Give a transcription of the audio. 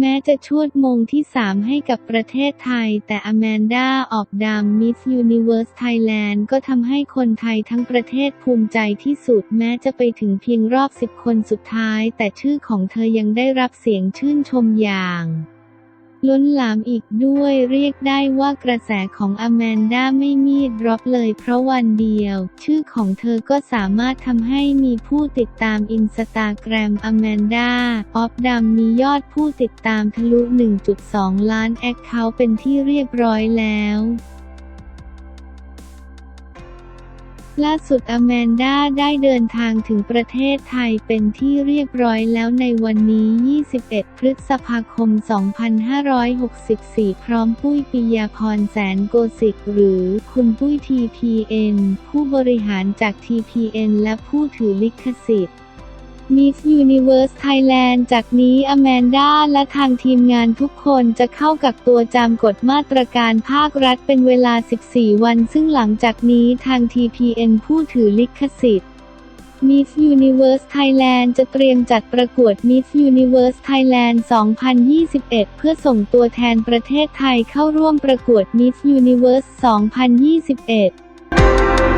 แม้จะชวดมงที่ 3 ให้กับประเทศไทย แต่อแมนดาออกดามมิสยูนิเวอร์สไทยแลนด์ก็ทำให้คนไทยทั้งประเทศภูมิใจที่สุด แม้จะไปถึงเพียงรอบ 10 คนสุดท้าย แต่ชื่อของเธอยังได้รับเสียงชื่นชมอย่าง ล้นหลามอีกด้วยเรียกได้ว่ากระแสของอแมนด้าไม่มีดรอปเลยเพราะวันเดียว ชื่อของเธอก็สามารถทำให้มีผู้ติดตามอินสตาแกรมอแมนด้าออฟดัมมียอดผู้ติดตามทะลุ 1.2 ล้านแอคเคาท์เป็นที่เรียบร้อยแล้ว ล่าสุดอแมนด้าได้เดินทางถึงประเทศไทยเป็นที่เรียบร้อยแล้วในวันนี้ 21 พฤษภาคม 2564 พร้อมปุ้ยปิยาพรแสนโกสิกหรือคุณปุ้ย TPN ผู้บริหารจาก TPN และผู้ถือลิขสิทธิ์ Miss Universe Thailand จากนี้อแมนด้าและทางทีมงานทุกคนจะเข้ากักตัวจำกฎมาตรการภาครัฐเป็นเวลา 14 วัน ซึ่งหลังจากนี้ทาง TPN ผู้ถือลิขสิทธิ์ Miss Universe Thailand จะเตรียมจัดประกวด Miss Universe Thailand 2021 เพื่อส่งตัวแทนประเทศไทยเข้าร่วมประกวด Miss Universe 2021